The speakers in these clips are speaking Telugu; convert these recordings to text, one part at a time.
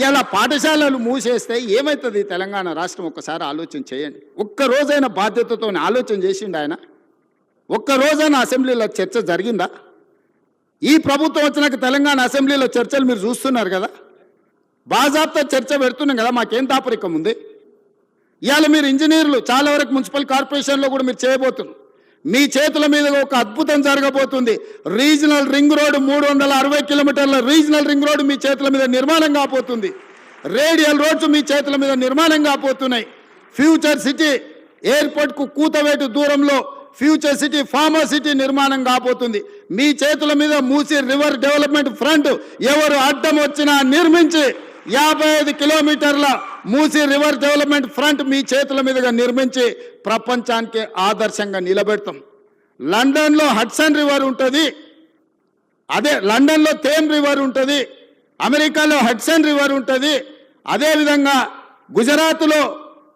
ఇలా పాఠశాలలు మూసేస్తే ఏమవుతుంది తెలంగాణ రాష్ట్రం? ఒక్కసారి ఆలోచన చేయండి. ఒక్క రోజైన బాధ్యతతో ఆలోచన చేసిండు ఆయన? ఒక్కరోజైనా అసెంబ్లీలో చర్చ జరిగిందా? ఈ ప్రభుత్వం వచ్చినాక తెలంగాణ అసెంబ్లీలో చర్చలు మీరు చూస్తున్నారు కదా? బాజాబ్తా చర్చ పెడుతున్నాం కదా మాకేం దాపరికం ఉంది? ఇవాళ మీరు ఇంజనీర్లు చాలా వరకు మున్సిపల్ కార్పొరేషన్లో కూడా మీరు చేయబోతున్నారు. మీ చేతుల మీద ఒక అద్భుతం జరగబోతుంది. రీజనల్ రింగ్ రోడ్ మూడు వందల అరవై కిలోమీటర్ల రీజనల్ రింగ్ రోడ్ మీ చేతుల మీద నిర్మాణం కాబోతుంది. రేడియల్ రోడ్స్ మీ చేతుల మీద నిర్మాణం కాబోతున్నాయి. ఫ్యూచర్ సిటీ ఎయిర్పోర్ట్కు కూతవేటు దూరంలో ఫ్యూచర్ సిటీ ఫార్మా సిటీ నిర్మాణం కాబోతుంది. మీ చేతుల మీద మూసి రివర్ డెవలప్మెంట్ ఫ్రంట్ ఎవరు అడ్డం వచ్చినా నిర్మించి యాభై ఐదు కిలోమీటర్ల మూసి రివర్ డెవలప్మెంట్ ఫ్రంట్ మీ చేతుల మీదుగా నిర్మించి ప్రపంచానికి ఆదర్శంగా నిలబెడతాం. లండన్లో హడ్సన్ రివర్ ఉంటుంది. అదే లండన్లో తేమ్ రివర్ ఉంటుంది. అమెరికాలో హడ్సన్ రివర్ ఉంటుంది. అదేవిధంగా గుజరాత్లో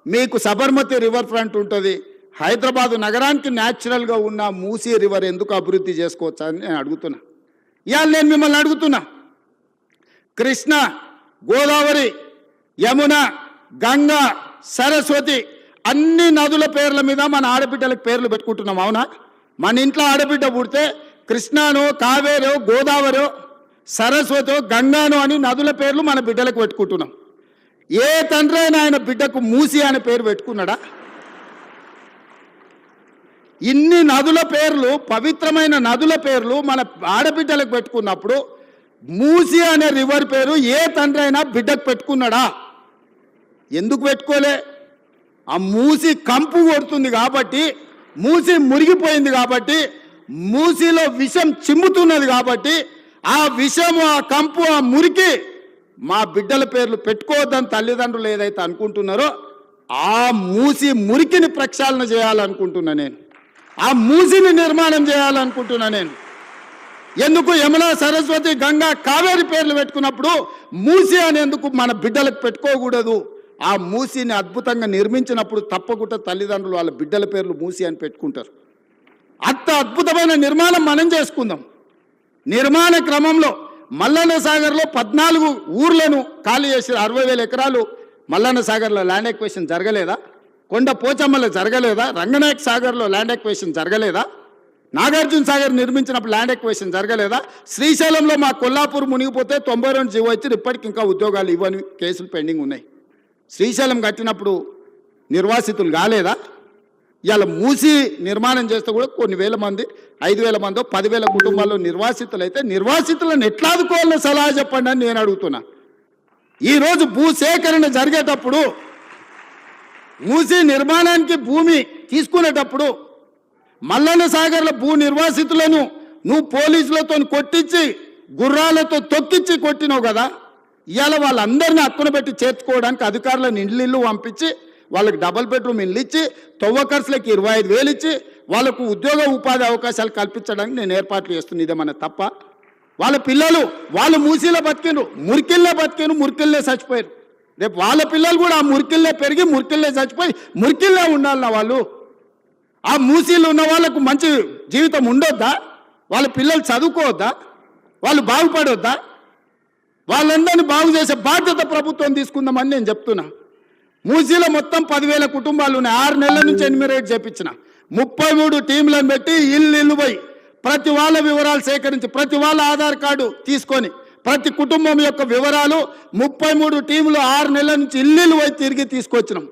మీకు సబర్మతి రివర్ ఫ్రంట్ ఉంటుంది. హైదరాబాదు నగరానికి న్యాచురల్గా ఉన్న మూసీ రివర్ ఎందుకు అభివృద్ధి చేసుకోవచ్చని అని నేను అడుగుతున్నా. ఇవాళ నేను మిమ్మల్ని అడుగుతున్నా. కృష్ణ గోదావరి యమున గంగ సరస్వతి అన్ని నదుల పేర్ల మీద మన ఆడబిడ్డలకు పేర్లు పెట్టుకుంటున్నాం అవునా? మన ఇంట్లో ఆడబిడ్డ పుడితే కృష్ణాను కావేరో గోదావరో సరస్వతో గంగాను అని నదుల పేర్లు మన బిడ్డలకు పెట్టుకుంటున్నాం. ఏ తండ్రి అయినా ఆయన బిడ్డకు మూసి అనే పేరు పెట్టుకున్నాడా? ఇన్ని నదుల పేర్లు పవిత్రమైన నదుల పేర్లు మన ఆడబిడ్డలకు పెట్టుకున్నప్పుడు మూసి అనే రివర్ పేరు ఏ తండ్రి అయినా బిడ్డకు పెట్టుకున్నాడా? ఎందుకు పెట్టుకోలే? ఆ మూసి కంపు కొడుతుంది కాబట్టి మూసి మురిగిపోయింది కాబట్టి మూసిలో విషం చిమ్ముతున్నది కాబట్టి ఆ విషము ఆ కంపు ఆ మురికి మా బిడ్డల పేర్లు పెట్టుకోవద్దని తల్లిదండ్రులు ఏదైతే అనుకుంటున్నారో ఆ మూసి మురికిని ప్రక్షాళన చేయాలనుకుంటున్నా నేను. ఆ మూసిని నిర్మాణం చేయాలనుకుంటున్నా నేను. ఎందుకు యమున సరస్వతి గంగా కావేరి పేర్లు పెట్టుకున్నప్పుడు మూసి అనేందుకు మన బిడ్డలకు పెట్టుకోకూడదు? ఆ మూసిని అద్భుతంగా నిర్మించినప్పుడు తప్పకుండా తల్లిదండ్రులు వాళ్ళ బిడ్డల పేర్లు మూసి అని పెట్టుకుంటారు. అంత అద్భుతమైన నిర్మాణం మనం చేసుకుందాం. నిర్మాణ క్రమంలో మల్లన్న సాగర్లో పద్నాలుగు ఊర్లను ఖాళీ చేసి అరవై వేల ఎకరాలు మల్లన్న సాగర్లో ల్యాండ్ ఎక్వేషన్ జరగలేదా? కొండ పోచమ్మలో జరగలేదా? రంగనాయక్ సాగర్లో ల్యాండ్ ఎక్వేషన్ జరగలేదా? నాగార్జున సాగర్ నిర్మించినప్పుడు ల్యాండ్ ఎక్వేషన్ జరగలేదా? శ్రీశైలంలో మా కొల్లాపూర్ మునిగిపోతే తొంభై రెండు జీవో ఇచ్చి ఇప్పటికి ఇంకా ఉద్యోగాలు ఇవ్వని కేసులు పెండింగ్ ఉన్నాయి. శ్రీశైలం కట్టినప్పుడు నిర్వాసితులు కాలేదా? ఇవాళ మూసి నిర్మాణం చేస్తే కూడా కొన్ని వేల మంది ఐదు వేల మందో పదివేల కుటుంబాల్లో నిర్వాసితులు అయితే నిర్వాసితులను ఎట్లా ఆదుకోవాలో సలహా చెప్పండి అని నేను అడుగుతున్నా. ఈరోజు భూసేకరణ జరిగేటప్పుడు మూసి నిర్మాణానికి భూమి తీసుకునేటప్పుడు మల్లన్న సాగర్ల భూ నిర్వాసితులను నువ్వు పోలీసులతో కొట్టించి గుర్రాలతో తొక్కించి కొట్టినావు కదా. ఇవాళ వాళ్ళందరినీ అక్కున పెట్టి చేర్చుకోవడానికి అధికారులను ఇండ్లు ఇల్లు పంపించి వాళ్ళకి డబల్ బెడ్రూమ్ ఇల్లు ఇచ్చి తొవ్వకర్సులకి ఇరవై ఐదు వేలు ఇచ్చి వాళ్ళకు ఉద్యోగ ఉపాధి అవకాశాలు కల్పించడానికి నేను ఏర్పాట్లు చేస్తున్నా ఇదేమన్నా తప్ప. వాళ్ళ పిల్లలు వాళ్ళు మూసీలో బతికినరు మురికిల్లే బతికిను మురికిల్లే చచ్చిపోయారు రేపు వాళ్ళ పిల్లలు కూడా ఆ మురికిల్లే పెరిగి మురికిల్లే చచ్చిపోయి మురికిల్లే ఉండాలన్న వాళ్ళు. ఆ మూసీలు ఉన్న వాళ్ళకు మంచి జీవితం ఉండొద్దా? వాళ్ళ పిల్లలు చదువుకోవద్దా? వాళ్ళు బాగుపడొద్దా? వాళ్ళందరినీ బాగు చేసే బాధ్యత ప్రభుత్వం తీసుకుందామని నేను చెప్తున్నా. మూసీలో మొత్తం పదివేల కుటుంబాలు ఉన్నాయి. ఆరు నెలల నుంచి ఎనిమిరేట్ చేపించిన. ముప్పై మూడు టీంలను పెట్టి ఇల్లు ఇల్లు పోయి ప్రతి వాళ్ళ వివరాలు సేకరించి ప్రతి వాళ్ళ ఆధార్ కార్డు తీసుకొని ప్రతి కుటుంబం యొక్క వివరాలు ముప్పై మూడు టీంలు ఆరు నెలల నుంచి ఇల్లు పోయి తిరిగి తీసుకొచ్చినాం.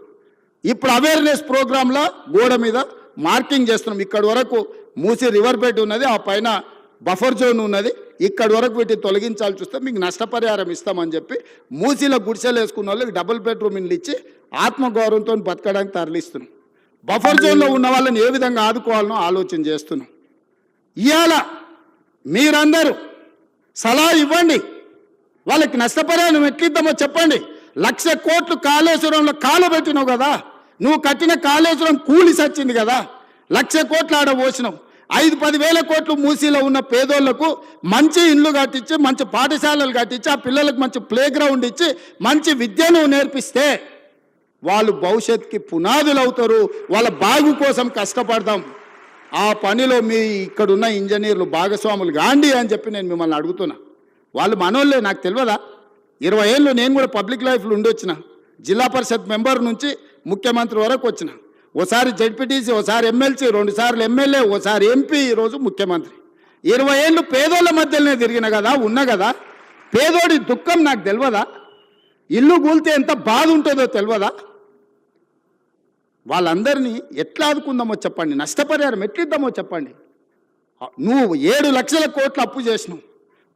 ఇప్పుడు అవేర్నెస్ ప్రోగ్రాంలో గోడ మీద మార్కింగ్ చేస్తున్నాం. ఇక్కడ వరకు మూసి రివర్ ఉన్నది ఆ పైన బఫర్ జోన్ ఉన్నది. ఇక్కడ వరకు వీటిని తొలగించాలి చూస్తే మీకు నష్టపరిహారం ఇస్తామని చెప్పి మూసీలో గుడిసెలు వేసుకున్న వాళ్ళకి డబుల్ బెడ్రూమ్ ఇల్లు ఇచ్చి ఆత్మగౌరవంతో బతకడానికి తరలిస్తున్నాం. బఫర్ జోన్లో ఉన్న వాళ్ళని ఏ విధంగా ఆదుకోవాలనో ఆలోచన చేస్తున్నాం. ఇవాళ మీరందరూ సలహా ఇవ్వండి. వాళ్ళకి నష్టపరిహారం ఎట్లిద్దామో చెప్పండి. లక్ష కోట్లు కాళేశ్వరంలో కాలు పెట్టినావు కదా. నువ్వు కట్టిన కాళేశ్వరం కూలి సచ్చింది కదా. లక్ష కోట్లు ఆడ పోసినావు. ఐదు పదివేల కోట్లు మూసీలో ఉన్న పేదోళ్ళకు మంచి ఇండ్లు కట్టించి మంచి పాఠశాలలు కట్టించి ఆ పిల్లలకు మంచి ప్లే గ్రౌండ్ ఇచ్చి మంచి విద్యను నేర్పిస్తే వాళ్ళు భవిష్యత్తుకి పునాదులు అవుతారు వాళ్ళ బాగు కోసం కష్టపడదాం. ఆ పనిలో మీ ఇక్కడున్న ఇంజనీర్లు భాగస్వాములు కాండి అని చెప్పి నేను మిమ్మల్ని అడుగుతున్నా. వాళ్ళు మనోళ్ళే నాకు తెలియదా? ఇరవై ఏళ్ళు నేను కూడా పబ్లిక్ లైఫ్లో ఉండొచ్చిన జిల్లా పరిషత్ మెంబర్ నుంచి ముఖ్యమంత్రి వరకు వచ్చిన. ఓసారి జడ్పీటీసీ ఓసారి ఎమ్మెల్సీ రెండు సార్లు ఎమ్మెల్యే ఓసారి ఎంపీ ఈరోజు ముఖ్యమంత్రి. ఇరవై ఏళ్ళు పేదోళ్ళ మధ్యలోనే తిరిగిన కదా ఉన్నా కదా? పేదోడి దుఃఖం నాకు తెలియదా ఇల్లు కూలితే ఎంత బాధ ఉంటుందో తెలియదా వాళ్ళందరినీ ఎట్లా ఆదుకుందామో చెప్పండి. నష్టపరిహారం ఎట్లిద్దామో చెప్పండి. నువ్వు ఏడు లక్షల కోట్లు అప్పు చేసినావు.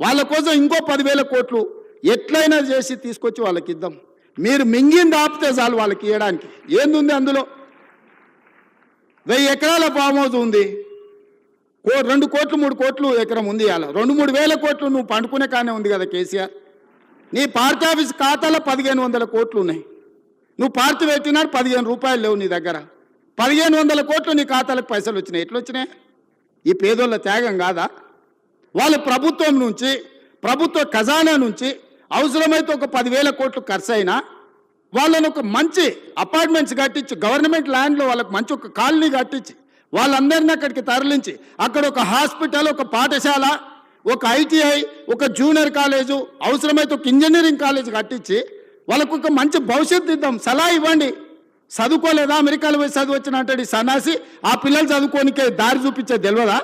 వాళ్ళ కోసం ఇంకో పదివేల కోట్లు ఎట్లయినా చేసి తీసుకొచ్చి వాళ్ళకి ఇద్దాం మీరు మింగింది ఆపితే చాలు వాళ్ళకి ఇవ్వడానికి ఏంది అందులో? వెయ్యి ఎకరాల ఫామ్ హౌస్ ఉంది. కో రెండు కోట్లు మూడు కోట్లు ఎకరం ఉంది అలా రెండు మూడు వేల కోట్లు నువ్వు పండుకునే కానే ఉంది కదా కేసీఆర్. నీ పార్టీ ఆఫీస్ ఖాతాలో పదిహేను వందల కోట్లు ఉన్నాయి. నువ్వు పార్టీ పెట్టినాడు పదిహేను రూపాయలు లేవు నీ దగ్గర. పదిహేను వందల కోట్లు నీ ఖాతాలకు పైసలు వచ్చినాయి. ఎట్లా వచ్చినాయి ఈ పేదోళ్ళ త్యాగం కాదా? వాళ్ళు ప్రభుత్వం నుంచి ప్రభుత్వ ఖజానా నుంచి అవసరమైతే ఒక పదివేల కోట్లు ఖర్చు అయినా వాళ్ళని ఒక మంచి అపార్ట్మెంట్స్ కట్టించి గవర్నమెంట్ ల్యాండ్లో వాళ్ళకి మంచి ఒక కాలనీ కట్టించి వాళ్ళందరినీ అక్కడికి తరలించి అక్కడ ఒక హాస్పిటల్ ఒక పాఠశాల ఒక ఐటీఐ ఒక జూనియర్ కాలేజు అవసరమైతే ఒక ఇంజనీరింగ్ కాలేజ్ కట్టించి వాళ్ళకు ఒక మంచి భవిష్యత్తు ఇద్దాం. సలహా ఇవ్వండి. చదువుకోలేదా? అమెరికాలో పోయి చదువు వచ్చినట్టు సన్నాసి. ఆ పిల్లలు చదువుకోనికే దారి చూపించే తెలియదా